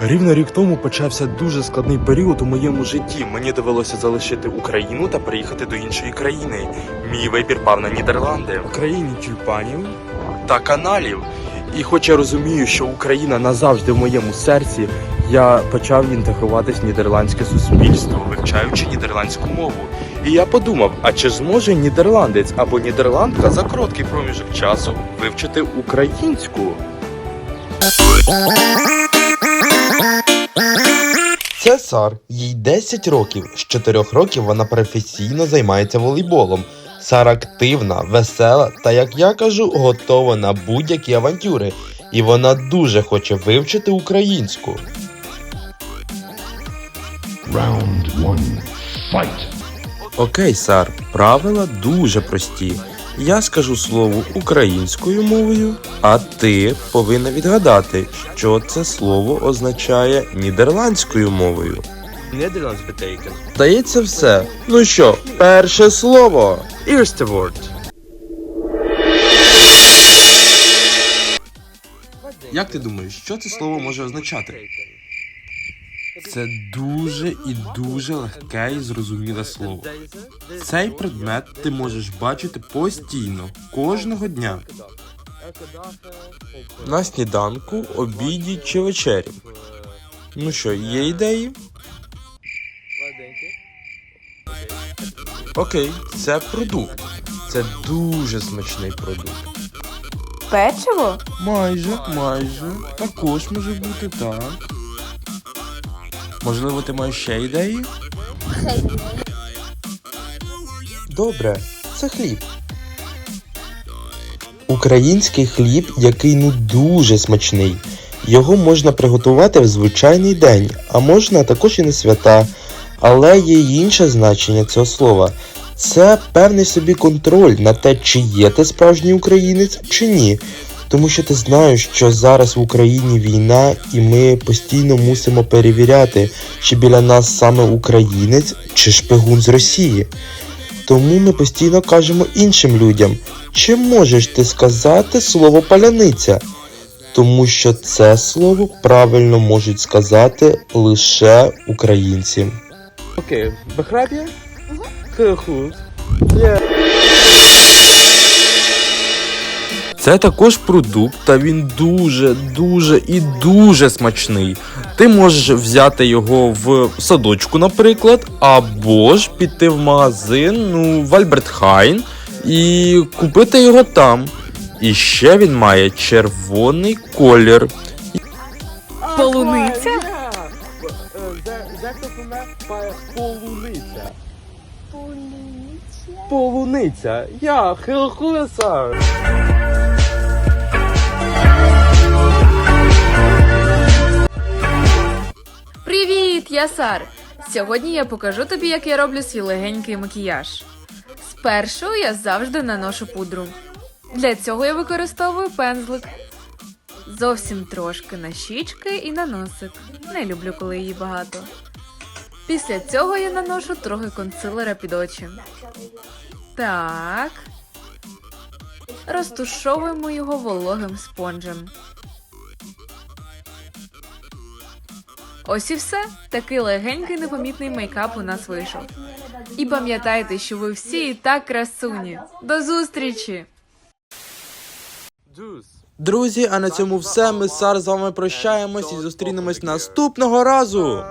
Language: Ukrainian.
Рівно рік тому почався дуже складний період у моєму житті. Мені довелося залишити Україну та приїхати до іншої країни. Мій вибір пав на Нідерланди. В країні тюльпанів та каналів. І хоч я розумію, що Україна назавжди в моєму серці, я почав інтегруватись в нідерландське суспільство, вивчаючи нідерландську мову. І я подумав: а чи зможе нідерландець або нідерландка за короткий проміжок часу вивчити українську? Це Сар, їй 10 років. З 4 років вона професійно займається волейболом. Сара активна, весела та, як я кажу, готова на будь-які авантюри. І вона дуже хоче вивчити українську. Round one. Fight. Окей, Сар, правила дуже прості. Я скажу слово українською мовою, а ти повинна відгадати, що це слово означає нідерландською мовою. Betekent. Здається, все. Ну що, перше слово. Eerste word. Як ти думаєш, що це слово може означати? Це дуже і дуже легке і зрозуміле слово. Цей предмет ти можеш бачити постійно, кожного дня. На сніданку, обіді чи вечері. Ну що, є ідеї? Окей, це продукт. Це дуже смачний продукт. Печиво? Майже, майже. Також може бути так. Можливо, ти маєш ще ідеї? Добре, це хліб. Український хліб, який ну дуже смачний. Його можна приготувати в звичайний день, а можна також і на свята. Але є інше значення цього слова. Це певний собі контроль на те, чи є ти справжній українець, чи ні. Тому що ти знаєш, що зараз в Україні війна, і ми постійно мусимо перевіряти, чи біля нас саме українець, чи шпигун з Росії. Тому ми постійно кажемо іншим людям, чи можеш ти сказати слово паляниця? Тому що це слово правильно можуть сказати лише українці. Окей, begrijp je? Це також продукт, та він дуже, дуже і дуже смачний. Ти можеш взяти його в садочку, наприклад, або ж піти в магазин, ну, в Альберт Хайн, і купити його там. І ще він має червоний колір. Полуниця? Полуниця. Полуниця. Я хилхуса. Привіт, я Сар. Сьогодні я покажу тобі, як я роблю свій легенький макіяж. Спершу я завжди наношу пудру. Для цього я використовую пензлик. Зовсім трошки на щічки і на носик. Не люблю, коли її багато. Після цього я наношу трохи консилера під очі. Так. Розтушовуємо його вологим спонжем. Ось і все. Такий легенький непомітний мейкап у нас вийшов. І пам'ятайте, що ви всі і так красуні. До зустрічі! Друзі, а на цьому все. Ми Сар з вами прощаємось і зустрінемось наступного разу.